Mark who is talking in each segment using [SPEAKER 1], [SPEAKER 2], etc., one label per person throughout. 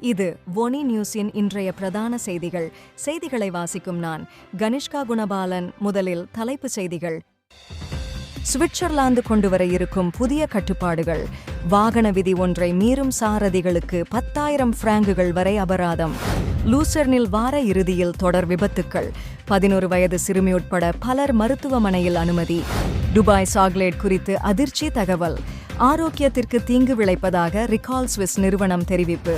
[SPEAKER 1] இது ஒனி நியூஸின் இன்றைய பிரதான செய்திகள். செய்திகளை வாசிக்கும் நான் கனிஷ்கா குணபாலன். முதலில் தலைப்புச் செய்திகள். சுவிட்சர்லாந்து கொண்டுவர இருக்கும் புதிய கட்டுப்பாடுகள். வாகன விதி ஒன்றை மீறும் சாரதிகளுக்கு பத்தாயிரம் பிராங்குகள் வரை அபராதம். லூசர்னில் வார இறுதியில் தொடர் விபத்துக்கள். பதினோரு வயது சிறுமி உட்பட பலர் மருத்துவமனையில் அனுமதி. துபாய் சாக்லேட் குறித்து அதிர்ச்சி தகவல். ஆரோக்கியத்திற்கு தீங்கு விளைப்பதாக ரிகால் சுவிஸ் நிறுவனம் தெரிவிப்பு.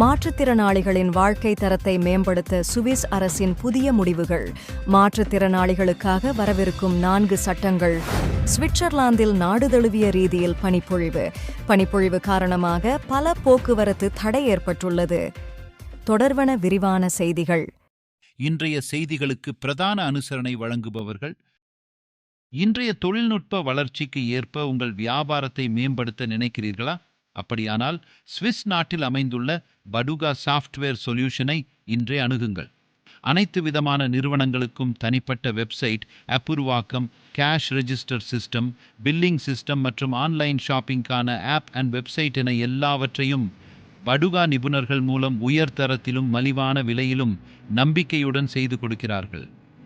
[SPEAKER 1] மாற்றுத்திறனாளிகளின் வாழ்க்கை தரத்தை மேம்படுத்த சுவிஸ் அரசின் புதிய முடிவுகள். மாற்றுத்திறனாளிகளுக்காக வரவிருக்கும் நான்கு சட்டங்கள். சுவிட்சர்லாந்தில் நாடு தழுவிய ரீதியில் பனிப்பொழிவு. பனிப்பொழிவு காரணமாக பல போக்குவரத்து தடை ஏற்பட்டுள்ளது. தொடர்வன விரிவான செய்திகள்.
[SPEAKER 2] இன்றைய செய்திகளுக்கு பிரதான அனுசரணை வழங்குபவர்கள் இன்றைய தொழில்நுட்ப வளர்ச்சிக்கு ஏற்ப உங்கள் வியாபாரத்தை மேம்படுத்த நினைக்கிறீர்களா? அப்படியானால் சுவிஸ் நாட்டில் அமைந்துள்ள படுகா சாஃப்ட்வேர் சொல்யூஷனை இன்றே அணுகுங்கள். அனைத்து விதமான நிறுவனங்களுக்கும் தனிப்பட்ட website அப்புருவாக்கம் cash register system billing system மற்றும் ஆன்லைன் ஷாப்பிங்கான ஆப் அண்ட் வெப்சைட் என எல்லாவற்றையும் படுகா நிபுணர்கள் மூலம் உயர் தரத்திலும் மலிவான விலையிலும் நம்பிக்கையுடன் செய்து கொடுக்கிறார்கள்.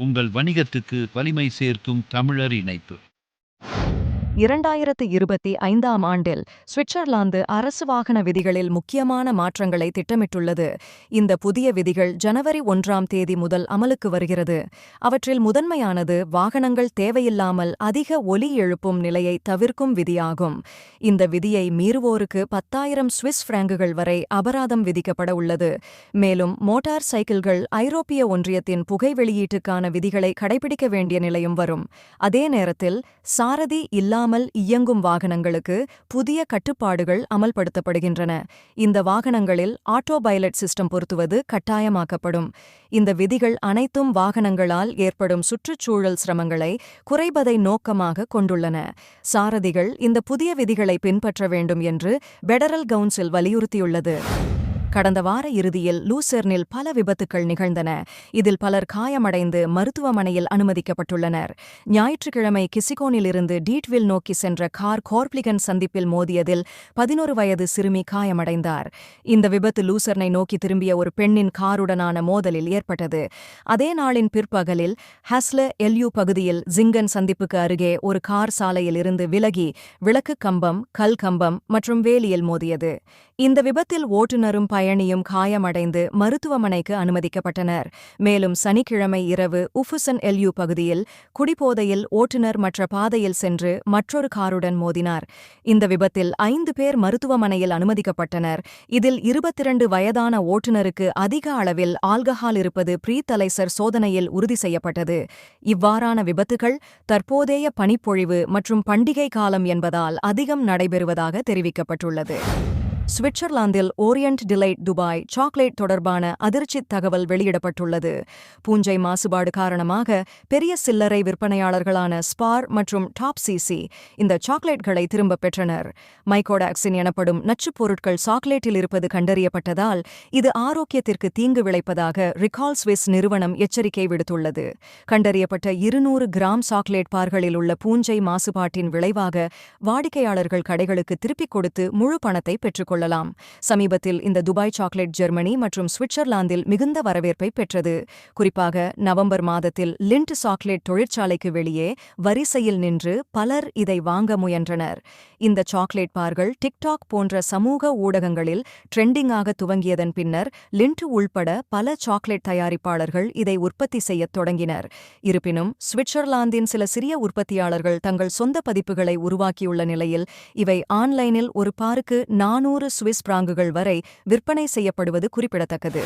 [SPEAKER 2] உங்கள் வணிகத்துக்கு வலிமை சேர்க்கும் தமிழர் இணைப்பு.
[SPEAKER 1] இரண்டாயிரத்து இருபத்தி ஐந்தாம் ஆண்டில் சுவிட்சர்லாந்து அரசு வாகன விதிகளில் முக்கியமான மாற்றங்களை திட்டமிட்டுள்ளது. இந்த புதிய விதிகள் ஜனவரி ஒன்றாம் தேதி முதல் அமலுக்கு வருகிறது. அவற்றில் முதன்மையானது வாகனங்கள் தேவையில்லாமல் அதிக ஒலி எழுப்பும் நிலையை தவிர்க்கும் விதியாகும். இந்த விதியை மீறுவோருக்கு பத்தாயிரம் சுவிஸ் பிராங்குகள் வரை அபராதம் விதிக்கப்பட உள்ளது. மேலும் மோட்டார் சைக்கிள்கள் ஐரோப்பிய ஒன்றியத்தின் புகை வெளியீட்டுக்கான விதிகளை கடைபிடிக்க வேண்டிய நிலையும் வரும். அதே நேரத்தில் சாரதி இல்லாமல் இயங்கும் வாகனங்களுக்கு புதிய கட்டுப்பாடுகள் அமல்படுத்தப்படுகின்றன. இந்த வாகனங்களில் ஆட்டோ பைலட் சிஸ்டம் பொருத்துவது கட்டாயமாக்கப்படும். இந்த விதிகள் அனைத்தும் வாகனங்களால் ஏற்படும் சுற்றுச்சூழல் சிரமங்களை குறைப்பதை நோக்கமாக கொண்டுள்ளன. சாரதிகள் இந்த புதிய விதிகளை பின்பற்ற வேண்டும் என்று பெடரல் கவுன்சில் வலியுறுத்தியுள்ளது. கடந்த வார இறுதியில் லூசெர்னில் பல விபத்துக்கள் நிகழ்ந்தன. இதில் பலர் காயமடைந்து மருத்துவமனையில் அனுமதிக்கப்பட்டுள்ளனர். ஞாயிற்றுக்கிழமை கிசிகோனிலிருந்து டீட்வில் நோக்கி சென்ற கார் கோர்ப்ளிகன் சந்திப்பில் மோதியதில் பதினோரு வயது சிறுமி காயமடைந்தார். இந்த விபத்து லூசர்னை நோக்கி திரும்பிய ஒரு பெண்ணின் காருடனான மோதலில் ஏற்பட்டது. அதே நாளின் பிற்பகலில் ஹஸ்ல எல்யூ பகுதியில் ஜிங்கன் சந்திப்புக்கு அருகே ஒரு கார் சாலையில் இருந்து விலகி விளக்கு கம்பம் கல் கம்பம் மற்றும் வேலியில் மோதியது. இந்த விபத்தில் ஓட்டுநரும் பயணியும் காயமடைந்து மருத்துவமனைக்கு அனுமதிக்கப்பட்டனர். மேலும் சனிக்கிழமை இரவு உஃபுசன் எல்யூ பகுதியில் குடிபோதையில் ஓட்டுநர் மற்ற பாதையில் சென்று மற்றொரு காருடன் மோதினார். இந்த விபத்தில் ஐந்து பேர் மருத்துவமனையில் அனுமதிக்கப்பட்டனர். இதில் இருபத்திரண்டு வயதான ஓட்டுநருக்கு அதிக அளவில் ஆல்கஹால் இருப்பது பிரீத்தலைசர் சோதனையில் உறுதி செய்யப்பட்டது. இவ்வாறான விபத்துகள் தற்போதைய பனிப்பொழிவு மற்றும் பண்டிகை காலம் என்பதால் அதிகம் நடைபெறுவதாக தெரிவிக்கப்பட்டுள்ளது. சுவிட்சர்லாந்தில் ஓரியண்ட் டிலைட் துபாய் சாக்லேட் தொடர்பான அதிர்ச்சித் தகவல் வெளியிடப்பட்டுள்ளது. பூஞ்சை மாசுபாடு காரணமாக பெரிய சில்லறை விற்பனையாளர்களான ஸ்பார் மற்றும் டாப் சிசி இந்த சாக்லேட்களை திரும்பப் பெற்றனர். மைகோடாக்சின் எனப்படும் நச்சுப் பொருட்கள் சாக்லேட்டில் இருப்பது கண்டறியப்பட்டதால் இது ஆரோக்கியத்திற்கு தீங்கு விளைப்பதாக ரிகால் ஸ்விஸ் நிறுவனம் எச்சரிக்கை விடுத்துள்ளது. கண்டறியப்பட்ட இருநூறு கிராம் சாக்லேட் பார்களில் உள்ள பூஞ்சை மாசுபாட்டின் விளைவாக வாடிக்கையாளர்கள் கடைகளுக்கு திருப்பிக் கொடுத்து முழு பணத்தை பெற்றுக்கொள்ள கொள்ளலாம். சமீபத்தில் இந்த துபாய் சாக்லேட் ஜெர்மனி மற்றும் சுவிட்சர்லாந்தில் மிகுந்த வரவேற்பை பெற்றது. குறிப்பாக நவம்பர் மாதத்தில் லிண்ட் சாக்லேட் தொழிற்சாலைக்கு வெளியே வரிசையில் நின்று பலர் இதை வாங்க முயன்றனர். இந்த சாக்லேட் பார்கள் டிக்டாக் போன்ற சமூக ஊடகங்களில் ட்ரெண்டிங்காக துவங்கியதன் பின்னர் லிண்ட் உள்பட பல சாக்லேட் தயாரிப்பாளர்கள் இதை உற்பத்தி செய்யத் தொடங்கினர். இருப்பினும் சுவிட்சர்லாந்தின் சில சிறிய உற்பத்தியாளர்கள் தங்கள் சொந்த பதிப்புகளை உருவாக்கியுள்ள நிலையில் இவை ஆன்லைனில் ஒரு பாருக்கு நானூறு சுவிஸ் பிராங்குகள் வரை விற்பனை செய்யப்படுவது குறிப்பிடத்தக்கது.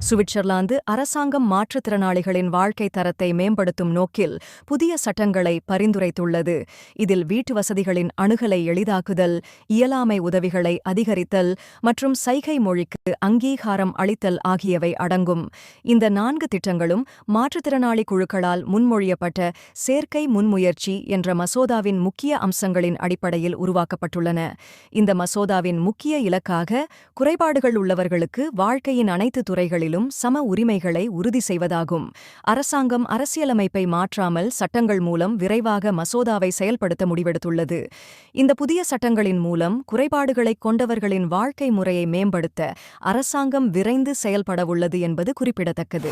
[SPEAKER 1] சுவிட்சர்லாந்து அரசாங்கம் மாற்றுத்திறனாளிகளின் வாழ்க்கை தரத்தை மேம்படுத்தும் நோக்கில் புதிய சட்டங்களை பரிந்துரைத்துள்ளது. இதில் வீட்டு வசதிகளின் அணுகலை எளிதாக்குதல் இயலாமை உதவிகளை அதிகரித்தல் மற்றும் சைகை மொழிக்கு அங்கீகாரம் அளித்தல் ஆகியவை அடங்கும். இந்த நான்கு திட்டங்களும் மாற்றுத்திறனாளி குழுக்களால் முன்மொழியப்பட்ட சேர்க்கை முன்முயற்சி என்ற மசோதாவின் முக்கிய அம்சங்களின் அடிப்படையில் உருவாக்கப்பட்டுள்ளன. இந்த மசோதாவின் முக்கிய இலக்காக குறைபாடுகள் உள்ளவர்களுக்கு வாழ்க்கையின் அனைத்து துறைகளில் துறைகளிலும் சம உரிமைகளை உறுதி செய்வதாகும். அரசாங்கம் அரசியலமைப்பை மாற்றாமல் சட்டங்கள் மூலம் விரைவாக மசோதாவை செயல்படுத்த முடிவெடுத்துள்ளது. இந்த புதிய சட்டங்களின் மூலம் குறைபாடுகளைக் கொண்டவர்களின் வாழ்க்கை முறையை மேம்படுத்த அரசாங்கம் விரைந்து செயல்படவுள்ளது என்பது குறிப்பிடத்தக்கது.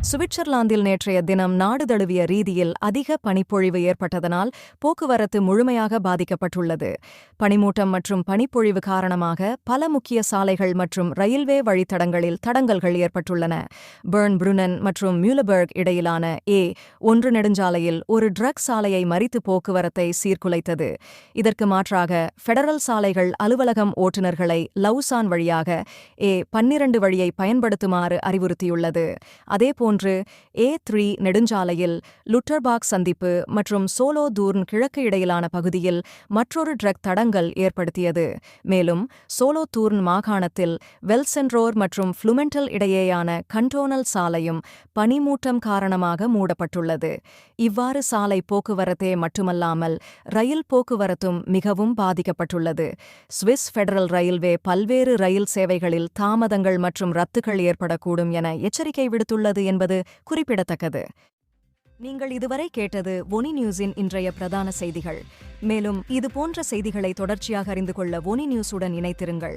[SPEAKER 1] சுவிட்சர்லாந்தில் நேற்றைய தினம் நாடு தழுவிய ரீதியில் அதிக பனிப்பொழிவு ஏற்பட்டதனால் போக்குவரத்து முழுமையாக பாதிக்கப்பட்டுள்ளது. பனிமூட்டம் மற்றும் பனிப்பொழிவு காரணமாக பல முக்கிய சாலைகள் மற்றும் ரயில்வே வழித்தடங்களில் தடங்கல்கள் ஏற்பட்டுள்ளன. பெர்ன் புருனன் மற்றும் மியூலபர்க் இடையிலான ஏ ஒன்று நெடுஞ்சாலையில் ஒரு ட்ரக் சாலையை மறித்து போக்குவரத்தை சீர்குலைத்தது. இதற்கு மாற்றாக ஃபெடரல் சாலைகள் அலுவலகம் ஓட்டுநர்களை லவுசான் வழியாக ஏ பன்னிரண்டு வழியை பயன்படுத்துமாறு அறிவுறுத்தியுள்ளது. ஒன்று ஏ த்ரீ நெடுஞ்சாலையில் லுட்டர்பாக் சந்திப்பு மற்றும் சோலோ தூர்ன் கிழக்கு இடையிலான பகுதியில் மற்றொரு ட்ரக் தடங்கல் ஏற்படுத்தியது. மேலும் சோலோ தூர்ன் மாகாணத்தில் வெல்சென்ரோர் மற்றும் ஃப்ளூமெண்டல் இடையேயான கண்டோனல் சாலையும் பனிமூட்டம் காரணமாக மூடப்பட்டுள்ளது. இவ்வாறு சாலை போக்குவரத்தே மட்டுமல்லாமல் ரயில் போக்குவரத்தும் மிகவும் பாதிக்கப்பட்டுள்ளது. சுவிஸ் ஃபெடரல் ரயில்வே பல்வேறு ரயில் சேவைகளில் தாமதங்கள் மற்றும் ரத்துகள் ஏற்படக்கூடும் என எச்சரிக்கை விடுத்துள்ளது என்பது குறிப்பிடத்தக்கது. நீங்கள் இதுவரை கேட்டது ஒனி நியூஸின் இன்றைய பிரதான செய்திகள். மேலும் இது போன்ற செய்திகளை தொடர்ச்சியாக அறிந்து கொள்ள ஒனி நியூஸுடன் இணைத்திருங்கள்